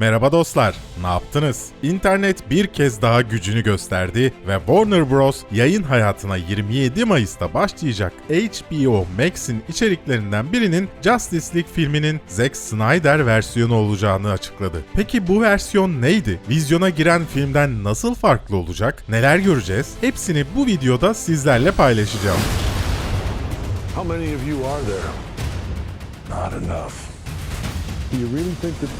Merhaba dostlar, ne yaptınız? İnternet bir kez daha gücünü gösterdi ve Warner Bros. yayın hayatına 27 Mayıs'ta başlayacak HBO Max'in içeriklerinden birinin Justice League filminin Zack Snyder versiyonu olacağını açıkladı. Peki bu versiyon neydi? Vizyona giren filmden nasıl farklı olacak? Neler göreceğiz? Hepsini bu videoda sizlerle paylaşacağım. How many of you are there? Not enough. Do you really think that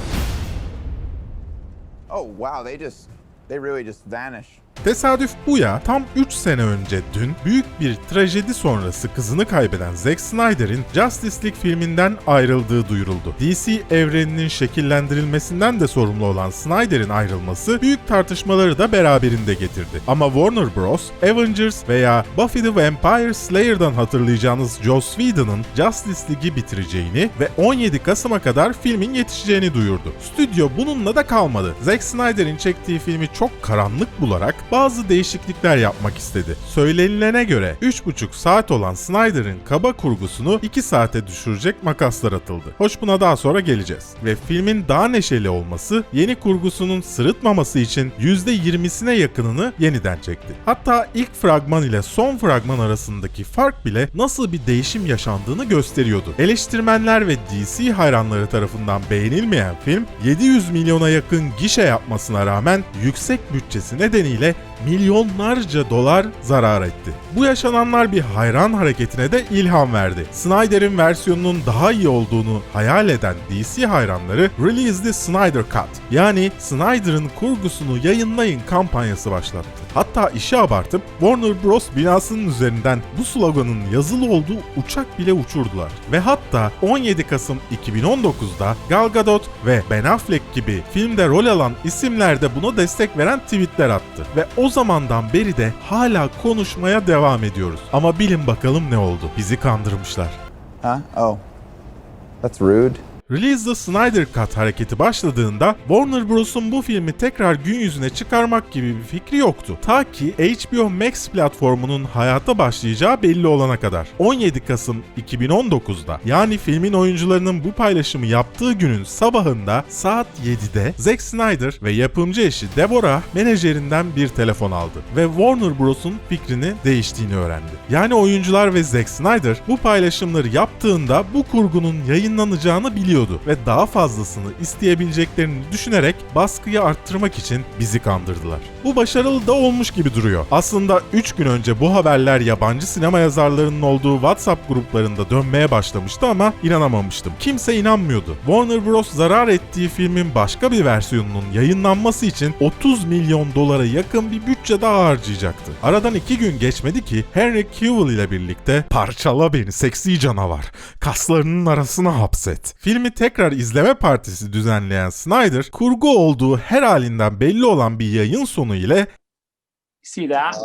Oh wow, they just they really just vanish. Tesadüf bu ya, tam 3 sene önce dün büyük bir trajedi sonrası kızını kaybeden Zack Snyder'in Justice League filminden ayrıldığı duyuruldu. DC evreninin şekillendirilmesinden de sorumlu olan Snyder'in ayrılması büyük tartışmaları da beraberinde getirdi. Ama Warner Bros. Avengers veya Buffy the Vampire Slayer'dan hatırlayacağınız Joss Whedon'ın Justice League'i bitireceğini ve 17 Kasım'a kadar filmin yetişeceğini duyurdu. Stüdyo bununla da kalmadı. Zack Snyder'in çektiği filmi çok karanlık bularak bazı değişiklikler yapmak istedi. Söylenilene göre 3,5 saat olan Snyder'in kaba kurgusunu 2 saate düşürecek makaslar atıldı. Hoş buna daha sonra geleceğiz. Ve filmin daha neşeli olması yeni kurgusunun sırıtmaması için %20'sine yakınını yeniden çekti. Hatta ilk fragman ile son fragman arasındaki fark bile nasıl bir değişim yaşandığını gösteriyordu. Eleştirmenler ve DC hayranları tarafından beğenilmeyen film 700 milyona yakın gişe yapmasına rağmen yüksek bütçesi nedeniyle milyonlarca dolar zarar etti. Bu yaşananlar bir hayran hareketine de ilham verdi. Snyder'in versiyonunun daha iyi olduğunu hayal eden DC hayranları Release the Snyder Cut yani Snyder'ın kurgusunu yayınlayın kampanyası başlattı. Hatta işi abartıp Warner Bros binasının üzerinden bu sloganın yazılı olduğu uçak bile uçurdular. Ve hatta 17 Kasım 2019'da Gal Gadot ve Ben Affleck gibi filmde rol alan isimler de buna destek veren tweetler attı. Ve o zamandan beri de hala konuşmaya devam ediyoruz. Ama bilin bakalım ne oldu. Bizi kandırmışlar. Huh? Oh. That's rude. Release the Snyder Cut hareketi başladığında Warner Bros'un bu filmi tekrar gün yüzüne çıkarmak gibi bir fikri yoktu. Ta ki HBO Max platformunun hayata başlayacağı belli olana kadar. 17 Kasım 2019'da yani filmin oyuncularının bu paylaşımı yaptığı günün sabahında saat 7'de Zack Snyder ve yapımcı eşi Deborah menajerinden bir telefon aldı ve Warner Bros'un fikrini değiştiğini öğrendi. Yani oyuncular ve Zack Snyder bu paylaşımları yaptığında bu kurgunun yayınlanacağını biliyordu ve daha fazlasını isteyebileceklerini düşünerek baskıyı arttırmak için bizi kandırdılar. Bu başarılı da olmuş gibi duruyor. Aslında 3 gün önce bu haberler yabancı sinema yazarlarının olduğu WhatsApp gruplarında dönmeye başlamıştı ama inanamamıştım. Kimse inanmıyordu. Warner Bros. zarar ettiği filmin başka bir versiyonunun yayınlanması için 30 milyon dolara yakın bir bütçe daha harcayacaktı. Aradan 2 gün geçmedi ki Henry Cavill ile birlikte parçala beni seksi canavar, kaslarının arasına hapset. Filmi tekrar izleme partisi düzenleyen Snyder, kurgu olduğu her halinden belli olan bir yayın sonu ile See that?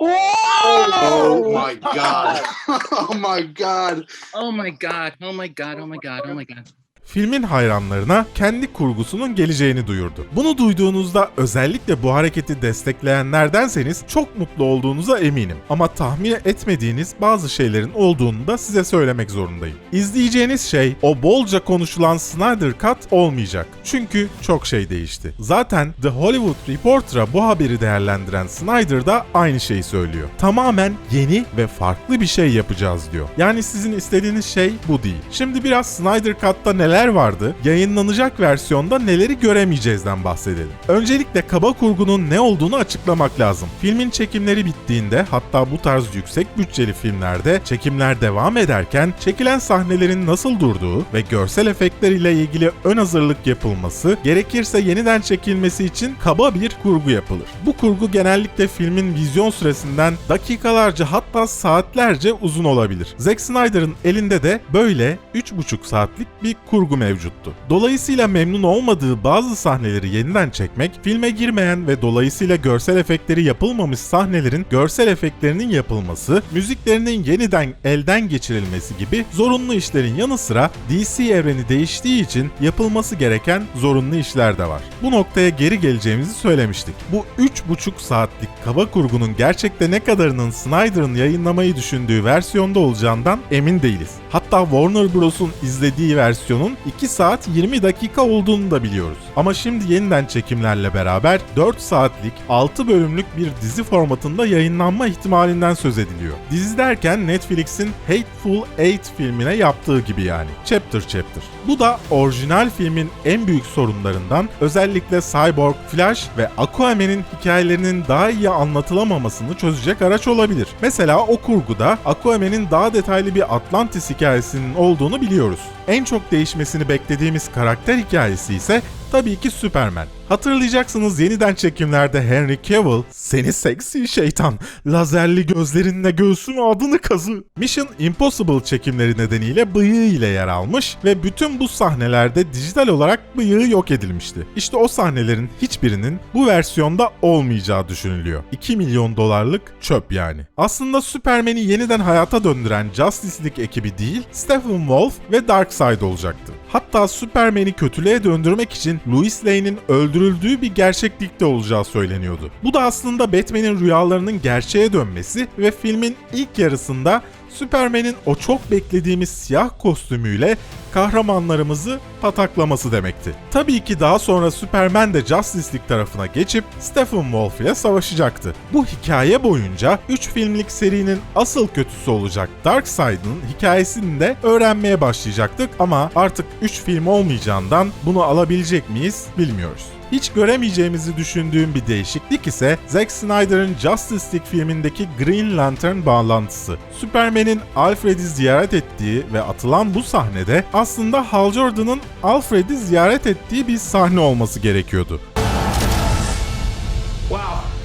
Oh my god. oh my god. Oh my god. Oh my god. Oh my god. Oh my god. Filmin hayranlarına kendi kurgusunun geleceğini duyurdu. Bunu duyduğunuzda özellikle bu hareketi destekleyenlerdenseniz çok mutlu olduğunuza eminim. Ama tahmin etmediğiniz bazı şeylerin olduğunu da size söylemek zorundayım. İzleyeceğiniz şey o bolca konuşulan Snyder Cut olmayacak. Çünkü çok şey değişti. Zaten The Hollywood Reporter'a bu haberi değerlendiren Snyder da aynı şeyi söylüyor. Tamamen yeni ve farklı bir şey yapacağız diyor. Yani sizin istediğiniz şey bu değil. Şimdi biraz Snyder Cut'ta neler vardı, yayınlanacak versiyonda neleri göremeyeceğizden bahsedelim. Öncelikle kaba kurgunun ne olduğunu açıklamak lazım. Filmin çekimleri bittiğinde hatta bu tarz yüksek bütçeli filmlerde çekimler devam ederken çekilen sahnelerin nasıl durduğu ve görsel efektler ile ilgili ön hazırlık yapılması, gerekirse yeniden çekilmesi için kaba bir kurgu yapılır. Bu kurgu genellikle filmin vizyon süresinden dakikalarca hatta saatlerce uzun olabilir. Zack Snyder'ın elinde de böyle 3,5 saatlik bir kurgu mevcuttu. Dolayısıyla memnun olmadığı bazı sahneleri yeniden çekmek, filme girmeyen ve dolayısıyla görsel efektleri yapılmamış sahnelerin görsel efektlerinin yapılması, müziklerinin yeniden elden geçirilmesi gibi zorunlu işlerin yanı sıra DC evreni değiştiği için yapılması gereken zorunlu işler de var. Bu noktaya geri geleceğimizi söylemiştik. Bu 3,5 saatlik kaba kurgunun gerçekte ne kadarının Snyder'ın yayınlamayı düşündüğü versiyonda olacağından emin değiliz. Hatta Warner Bros'un izlediği versiyonun 2 saat 20 dakika olduğunu da biliyoruz. Ama şimdi yeniden çekimlerle beraber 4 saatlik 6 bölümlük bir dizi formatında yayınlanma ihtimalinden söz ediliyor. Dizi derken Netflix'in Hateful Eight filmine yaptığı gibi yani. Chapter chapter. Bu da orijinal filmin en büyük sorunlarından özellikle Cyborg, Flash ve Aquaman'in hikayelerinin daha iyi anlatılamamasını çözecek araç olabilir. Mesela o kurguda Aquaman'in daha detaylı bir Atlantis hikayesinin olduğunu biliyoruz. En çok değişmesini beklediğimiz karakter hikayesi ise tabii ki Superman. Hatırlayacaksınız yeniden çekimlerde Henry Cavill, seni seksi şeytan, lazerli gözlerinle göğsüme adını kazı. Mission Impossible çekimleri nedeniyle bıyığı ile yer almış ve bütün bu sahnelerde dijital olarak bıyığı yok edilmişti. İşte o sahnelerin hiçbirinin bu versiyonda olmayacağı düşünülüyor. 2 milyon dolarlık çöp yani. Aslında Superman'i yeniden hayata döndüren Justice League ekibi değil, Stephen Wolf ve Darkseid olacaktı. Hatta Superman'i kötülüğe döndürmek için Louis Lane'in öldürüldüğü bir gerçeklikte olacağı söyleniyordu. Bu da aslında Batman'in rüyalarının gerçeğe dönmesi ve filmin ilk yarısında Superman'in o çok beklediğimiz siyah kostümüyle kahramanlarımızı pataklaması demekti. Tabii ki daha sonra Superman de Justice League tarafına geçip Stephen Wolf ile savaşacaktı. Bu hikaye boyunca 3 filmlik serinin asıl kötüsü olacak Darkseid'ın hikayesini de öğrenmeye başlayacaktık ama artık 3 film olmayacağından bunu alabilecek miyiz bilmiyoruz. Hiç göremeyeceğimizi düşündüğüm bir değişiklik ise Zack Snyder'ın Justice League filmindeki Green Lantern bağlantısı. Superman'in Alfred'i ziyaret ettiği ve atılan bu sahnede aslında Hal Jordan'ın Alfred'i ziyaret ettiği bir sahne olması gerekiyordu.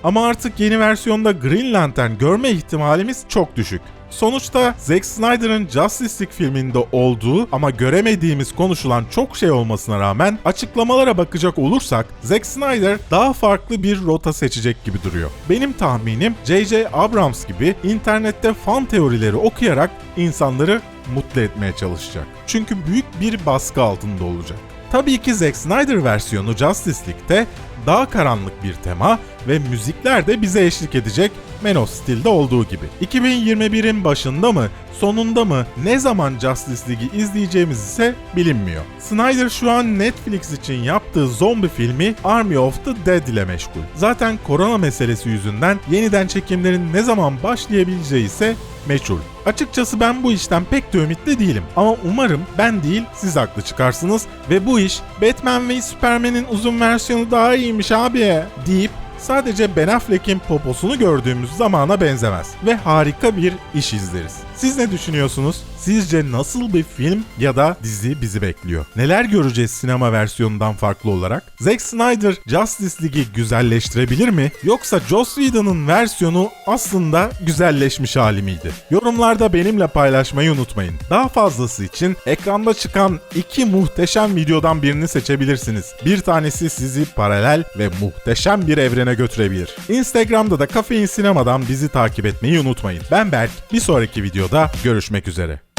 Ama artık yeni versiyonda Green Lantern görme ihtimalimiz çok düşük. Sonuçta Zack Snyder'ın Justice League filminde olduğu ama göremediğimiz konuşulan çok şey olmasına rağmen açıklamalara bakacak olursak Zack Snyder daha farklı bir rota seçecek gibi duruyor. Benim tahminim J.J. Abrams gibi internette fan teorileri okuyarak insanları mutlu etmeye çalışacak. Çünkü büyük bir baskı altında olacak. Tabii ki Zack Snyder versiyonu Justice League'de daha karanlık bir tema ve müzikler de bize eşlik edecek Man of Steel'de olduğu gibi. 2021'in başında mı, sonunda mı, ne zaman Justice League'i izleyeceğimiz ise bilinmiyor. Snyder şu an Netflix için yaptığı zombi filmi Army of the Dead ile meşgul. Zaten korona meselesi yüzünden yeniden çekimlerin ne zaman başlayabileceği ise meçhul. Açıkçası ben bu işten pek de ümitli değilim ama umarım ben değil siz haklı çıkarsınız ve bu iş Batman ve Superman'in uzun versiyonu daha iyiymiş abi deyip sadece Ben Affleck'in poposunu gördüğümüz zamana benzemez ve harika bir iş izleriz. Siz ne düşünüyorsunuz? Sizce nasıl bir film ya da dizi bizi bekliyor? Neler göreceğiz sinema versiyonundan farklı olarak? Zack Snyder Justice League'i güzelleştirebilir mi? Yoksa Joss Whedon'ın versiyonu aslında güzelleşmiş hali miydi? Yorumlarda benimle paylaşmayı unutmayın. Daha fazlası için ekranda çıkan iki muhteşem videodan birini seçebilirsiniz. Bir tanesi sizi paralel ve muhteşem bir evrene götürebilir. Instagram'da da Kafein Sinema'dan bizi takip etmeyi unutmayın. Ben Berk, bir sonraki videoda görüşmek üzere.